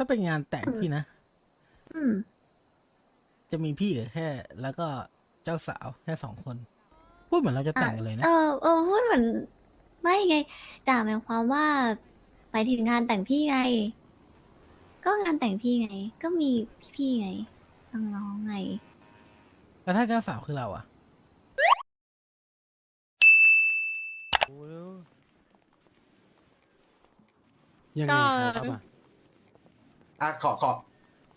ถ้าเป็นงานแต่งพี่นะอืม จะมีพี่กับแค่ แล้วก็เจ้าสาวแค่สองคน พูดเหมือนเราจะแต่งกันเลยนะ เออเออพูดเหมือน ไม่ไงจ่าหมายความว่าไปถึงงานแต่งพี่ไง ก็งานแต่งพี่ไง ก็มีพี่ๆไงน้องๆไง แล้วถ้าเจ้าสาวคือเราอะยังไงครับอะ อะขอขอ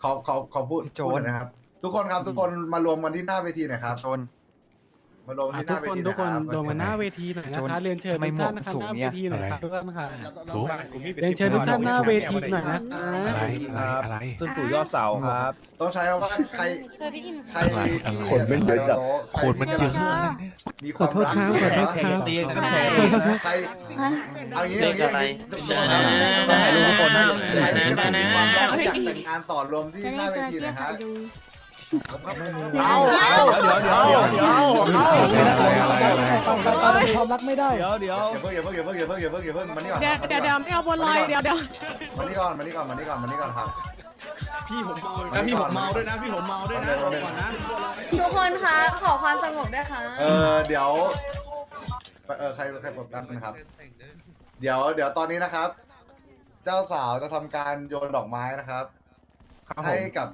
ขอขอขอพูดโจพูดรหน่อยนะครับ ทุกคนครับทุกคนมารวมกันที่หน้าเวทีหน่อยครับ ชน มารวมกันอะที่หทุน้ากเวคนทีทุกคนรวมกันหน้าเวทีหน่อยนะคะเรียนเชิญทำไมทุกท่านนะคะหมวกสูหงน้าเนี่เวยทีหน่อยครับทุกท่านค่ะถูก เรียนเชิญทุกท่านหน้าเวทีหน่อยนะอะไรอะไรอะไร ขึ้นสู่ยอดเสาครับ ต้องใช้คำว่าใครใครคนมันเยอะจัดใรคนมันเยอะ มีความรักขอโทษครับขอโทษครับมีวามใช่ใครฮะเอางี้เอางี้เอางี้ทุกคนครับต้องถ่ายรูปทุกคนนะใครที่กำลังมีความรักอยากแต่งงานต่อรวมที่จะหได้น้าเวเจอทีเทียนะบฮะดู เอาเอาเดี๋ยวเดี๋ยวเดี๋ยวเดี๋ยวความรักไม่ได้เดี๋ยวเดี๋ยวอย่าเพิ่งอย่าเพิ่งอย่าเพิ่งอย่าเพิ่งอย่าเพิ่งอย่าเพิ่งมานี่ก่อนเดี๋ยวเดี๋ยวเดี๋ยวไม่เอาบนลอยเดี๋ยวเดี๋ยวมานี่ก่อนมานี่ก่อนมานี่ก่อนมานี่ก่อนครับพี่ผมเมานะพี่ผมเมาด้วยนะพี่ผมเมาด้วยนะก่อนนะทุกคนคะขอความสงบด้วยค่ะเออเดี๋ยวเออใครใครผมแป๊บนะครับ เดี๋ยวเดี๋ยวตอนนี้นะครับ เจ้าสาวจะทำการโยนดอกไม้นะครับให้กับ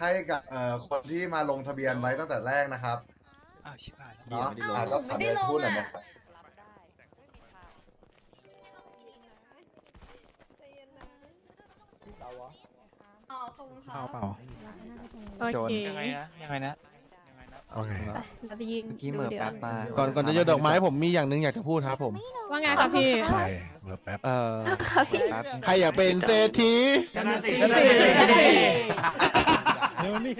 ให้กับเอ่อคนที่มาลงทะเบียนไว้ตั้งแต่แรกนะครับเนาะอ่าก็สามารถพูดหน่อยนะครับอ๋อขอบคุณค่ะเปล่าเปล่าโอโจร เคยังไงนะ ยังไงนะเอาไงเราไปยืนเมื่อกี้เหดูมือเดี๋ยวแป๊บมา ก่อนก่อนจะโยนดอกไม้ผมมีอย่างหนึงอยากจะพูดครับผม ว่าไงคะพี่ ใครเมื่อแป๊บเอ่อค่ะพี่แป๊บใครอยากเป็นเศรษฐีชนะสิ เดี๋ยวนี้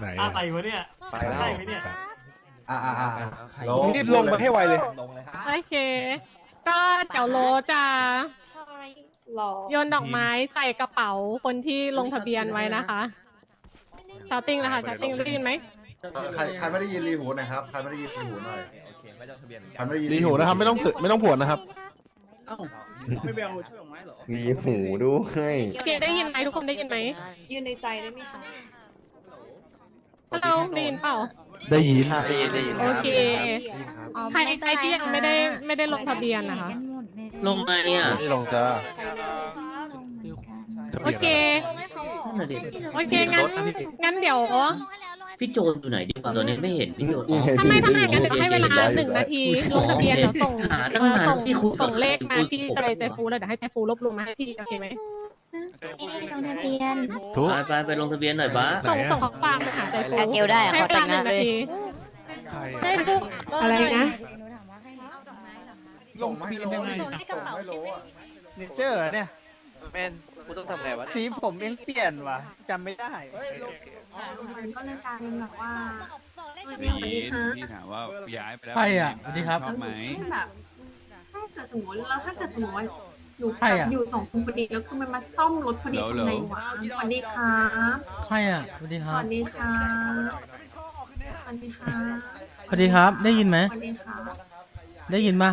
ไหนอะไรวะเนี่ยไปแล้ว ใช่ไหมเนี่ย อ่าอ่าอ่าโลรีบลงมาให้ไวเลย โอเค ก็เดี๋ยวโลจะโยนดอกไม้ใส่กระเป๋าคนที่ลงทะเบียนไว้นะคะชาร์ติ้งนะคะชาร์ติ้งได้ยินไหมเออใครใครไม่ได้ยินรีหูหนะครับ ใครไม่ได้ยินรีหูหน่อยใครไม่ได้ยินรีหูนะครับ ไม่ต้องผึไม่ต้องผวนนะครับ ไม่เบลช่วยออกไม้เหรอมีหูด้วยโอเคได้ยินไหมทุกคนได้ยินไหม ยืนในใจได้ไหมคะ ฮัลโหลได้ยินเปล่า ได้ยินได้ยินได้ยินโอเค ใครใครที่ยังไม่ได้ไม่ได้ลงทะเบียนนะคะ ลงมาเนี่ยนี่ลงจ้าโอเค โอเคงั้นงั้นเดี๋ยว พี่โจนอยู่ไหนดีกว่าตอนนี้ไม่เห็นพี่โจนทำไมทำไมงั้นเดี๋ยวให้เวลาหนึ่งนาทีลงทะเบียนเดี๋ยวส่งหาตั้งเอ่อนานส่งที่คุยกับส่งเลขมาที่ใจใจฟูแล้วเดี๋ยวให้ใจฟูรวบรวมมาให้พี่โอเคไหมลงทะเบียนทุกไปไปไปลงทะเบียนหน่อยบ้าส่งส่งข้อความไปหาใจฟูเกลได้อะให้เวลาหนึ่งนาทีใครใจฟูอะไรนะส่งไม่รู้ส่งไม่รู้อะนี่เจอเนี่ยเป็นกูต้องทำไงวะสีผมยังเปลี่ยนว่ะจำไม่ได้ ก็เลยกลายเป็นแบบว่าวีที่ถามว่าย้ายไปแล้วใครอะสวัสดีครับ ชอบไหมแบบถ้าเกิดสมมติแล้วถ้าเกิดสมมติว่าหนูใครอะอยู่สองคนพอดีแล้วคือมันมาซ่อมรถพอดีทำไงวะสวัสดีครับใครอะสวัสดีคสรับวัสดีครับสวัสดีครับสวัสดีครับ ได้ยินไหมสวัสดีครับได้ยินปะ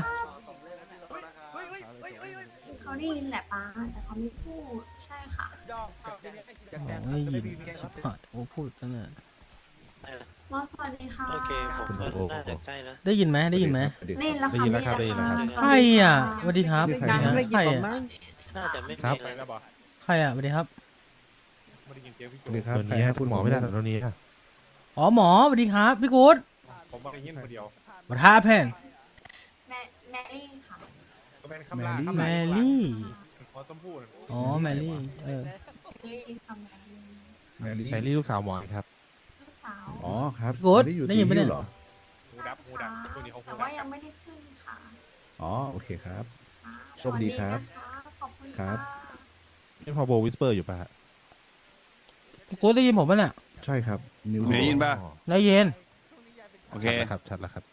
เขาได้ยินแหละป้าแต่เขาไม่พูดใช่ ค่ะอ๋อไม่ได้ยินชิบหายโอ้พูดตั้งนานว่าสวัสดีค่ะคุณโอ้โหได้ยินไหมได้ยินไหมได้ยินแล้วค่ะได้ยินแล้วครับได้ยินแล้วครับใครอะสวัสดีครับสวัสดีครับใครอะครับใครอะสวัสดีครับสวัสดีครับตัวนี้ให้คุณหมอไม่ได้หรอกตัวนี้อะอ๋อหมอสวัสดีครับพี่กู๊ดผมมายินคนเดียวมาท่าแผ่นแมแมรี่ค่ะก็เป็นคำลาแมรี่พอต้มพูดอ๋อแมรี่เออ แมรี่ค่ะแมรี่แมรี่ลูกสาวหมอครับ ลูกสาวอ๋อครับพี่กู๊ดได้ยินไหมเนี่ยหูดับหูดับช่วงนี้เขาหูแต่ดัว่าบยังไม่ได้ขึ้นค่ะอ๋อโอเคครับ ค่ะโชคดีครับสวัสนะคะขอบคุณครัค่ะบ นี่พอโบวิสเปอร์อยู่ปะฮะพี่กู๊ดได้ยินผมปะเนี่ยใช่ครับ นิว ได้ยินปะได้ยินโอเคชัดแล้วครับชัดแล้วครับ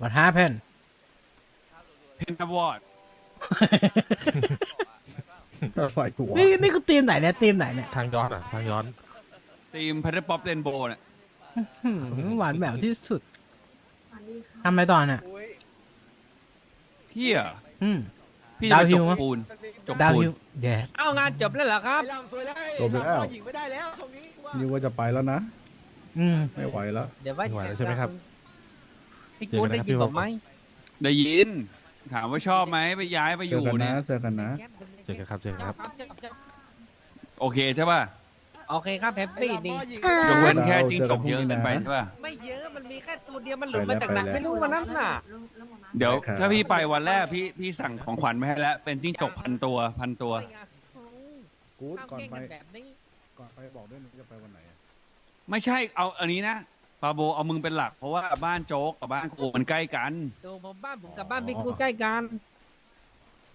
มาท่าแผ่นเพนทวอร์ด อะไรวะนี่นี่คือทีมไหนเนี่ยทีมไหนเนี่ยทางย้อนอะ ทางย้อนทีมพัทเทอร์ป๊อปเรนโบว์เนี่ยหืมหวานแบบที่สุดสวัสดีค่ะทำไมตอนน่ะพี่อะอืมสพี่ดาจะวไปฮิจวกมั้ยปูนจกดาวปูนฮิวแย่เอางานจบแล้วเหรอครับ จบแล้วหญิงไม่ได้แล้วตรงนี้ว่านี่ว่าจะไปแล้วนะ อืม ไม่ไหวแล้ว เดี๋ยวว่าไม่ไหวแล้วใช่ไหมครับ พี่กูดได้ยินผมไหมได้ยิน ถามว่าชอบไหมไปย้ายไปอเจอยู่กันเนี่นะ ย เจอกันนะเจ อกันครับเจอกันครับ โอเคใช่ป่ะโอเคครับแฮปปี้ดี ยกเว้นแค่จิ้งจกเยอะเกินไปใช่ป่ะไม่เยอะมันมีแค่ตัวเดียวมันหลุดมาจากไหนไม่รู้วันนั้นน่ะ เดี๋ยวได้ครับถ้าพี่ไปวันแรกพี่พี่สั่งของขวัญมาให้แล้วเป็นจิ้งจกพันตัวพันตัวกู๊ดก่อนไปแบบนี้ก่อนไปบอกด้วยนะจะไปวันไหนอะไม่ใช่เอาอันนี้นะปาโบเอามึงเป็นหลัก เพราะว่าบ้านโจ๊กกับบ้านกูมันใกล้กันดูผมบ้านผมกับบ้านพี่กูดใกล้กัน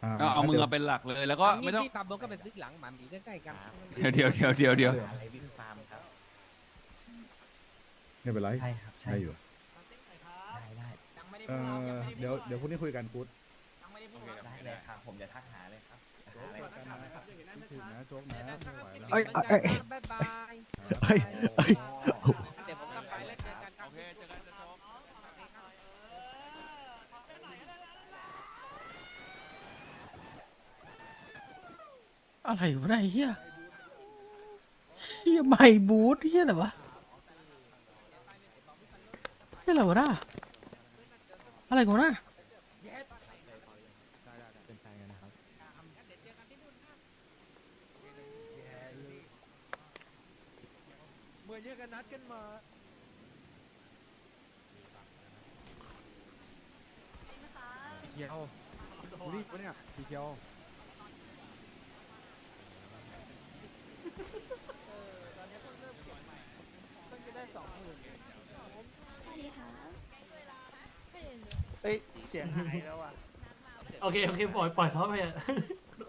อ่าก็เอามึงเอาเป็นหลักเลยแล้วก็ไม่ต้องพี่ปาโบก็ไปซื้อหลังหมาหมีใกล้ๆกันเดี๋ยวเดี๋ยวเดี๋ยวเดี๋ยวเดี๋ยวไม่เป็นไรใช่ครับ ใช่ได้อยู่ได้ได้เออเดี๋ยวเดี๋ยวพรุ่งนี้คุยกันกู๊ดได้เลยครับ ผมจะทักหาเลยครับโจ๊กเจอกันนะคิดถึงนะโจ๊กนะไม่ไหวแล้ว เอ้ยเอ้ย บ๊ายบาย เอ้ยเอ้ยเดี๋ยวผมกลับไปแล้วเจอกันครับ โอเคเจอกันโจ๊ก อะไรวะเนี่ยไอ้เฮียเฮียใหม่บูทเฮียอะไรวะเฮียอะไรวะน่ะอะไรกันวะน่ะเมื่อนยังกันนัดกันมาเกียวรีบปะเนี่ยพี่เกียว ต้องจะได้สองหมื่น สวัสดีค่ะ เอ้ยเสียงหายแล้วอะโอเคโอเคปล่อยปล่อยเขาไปอะ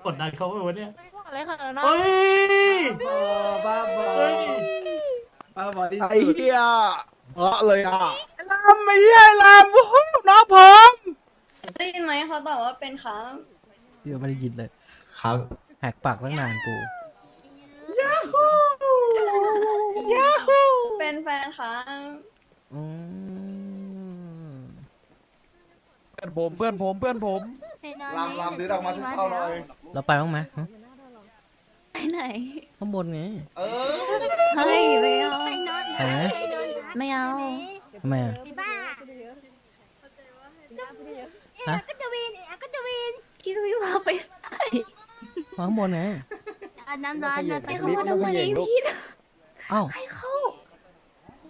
กดดันเขาไปวะเนี่ยอะไรขนาดนั้นเฮ้ยบ้าบอเฮ้ยบ้าบอที่ไอ้เหี้ยเพราะเลยอะลำไอ้เฮียลำวู้ฮู้น้องผมได้ยินไหมเขาตอบว่าเป็นครับเดี๋ยวไม่ได้ยินเลยครับแหกปากตั้งนานกูเป็นแฟนครับอืม เพื่อนผมเพื่อนผมเพื่อนผมลำลำถือดอกไม้ทุกเข้าหน่อย เราไปบ้างไหมฮะไปไหน ข้างบนไง เออ เฮ้ยไม่เอา ไปไหมไม่เอา ทำไมอะฮะคิดว่าพี่ว่าไปไหนมาข้างบนไงอันนั้นร้านนะแต่เขาว่าทำไมพี่นะเอ้าให้เขา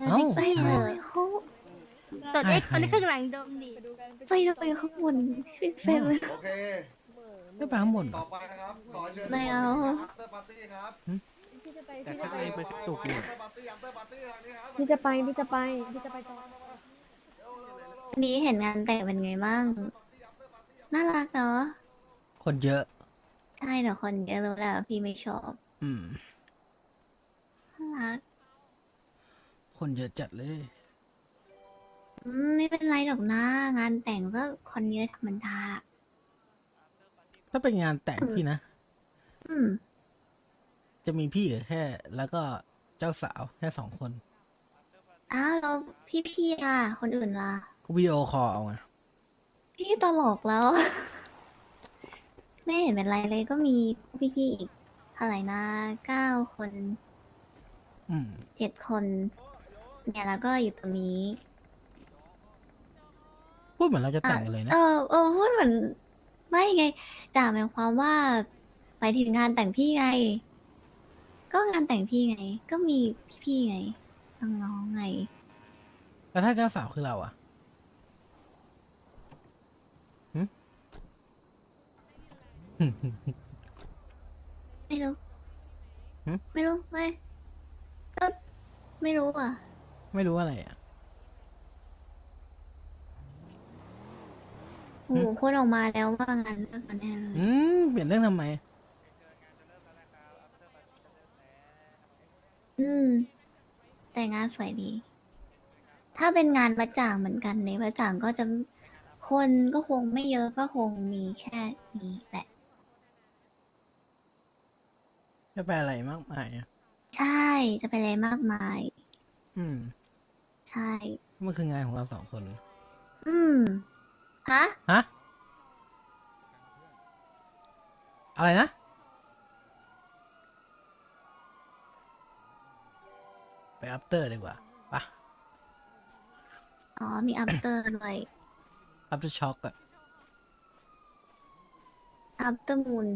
เอ้า ไปเลยเขา ตัวเล็กคนนี้ข้างหลังไปเลยข้างบนขึ้นแฟนเลยโอเคไม่ไปข้างบนเหรต่ออไปนะครับ ขอเชิญไม่เอาเตอร์ปาร์ตี้ครับแต่ข้างในมันตุกอยู่เตอร์ปาร์ตี้เตอร์ปาร์ตี้ทางนี้ครับพี่จะไปพี่จะไปพี่จะไปต่อวันนี้เห็นงานแต่งเป็นไงบ้าง น่ารักเนาะคนเยอะ ใช่แต่คนเยอะรู้แล้วพี่ไม่ชอบอืม น่ารักคนเยอะจัดเลย อืมไม่เป็นไรหรอกนะ งานแต่งก็คนเยอะธรรมดา ถ้าเป็นงานแต่งพี่นะ อืม จะมีพี่แค่ แล้วก็เจ้าสาวแค่สองคน อ้าวแล้วพี่ๆล่ะ คนอื่นล่ะ กูวิดีโอคอลเอาไงพี่ตลกแล้ว ไม่เห็นเป็นไรเลยก็มีพี่ๆอีกเท่าไหร่นะเก้าคน อืม เจ็ดคน เนี่ยแล้วก็อยู่ตรงนี้ พูดเหมือนเราจะแต่งกันเลยนะ เออเออพูดเหมือน ไม่ไงจ่าหมายความว่าไปถึงงานแต่งพี่ไง ก็งานแต่งพี่ไง ก็มีพี่ๆไงน้องๆไง แล้วถ้าเจ้าสาวคือเราอะหึ ไม่รู้หึ ไม่รู้ไม่ก็ไม่รู้อะ ไม่รู้อะไรอะ โอ้โหคนออกมาแล้วว่างานเลิกกันแน่เลยอืมเปลี่ยนเรื่องทำไม อืม แต่งานสวยดี ถ้าเป็นงานประจ่างเหมือนกันในประจ่างก็จะคนก็คงไม่เยอะก็คงมีแค่นี้แหละไม่ไปอะไรมากมายอะ ใช่จะไปอะไรมากมาย อืม ใช่ มันคืองานของเราสองคน อืม ฮะ ฮะ อะไรนะ ไปอัปเตอร์ดีกว่าปะอ๋อ มีอัปเตอร์ด้วย อัปเตอร์ช็อกอะอัปเตอร์มูน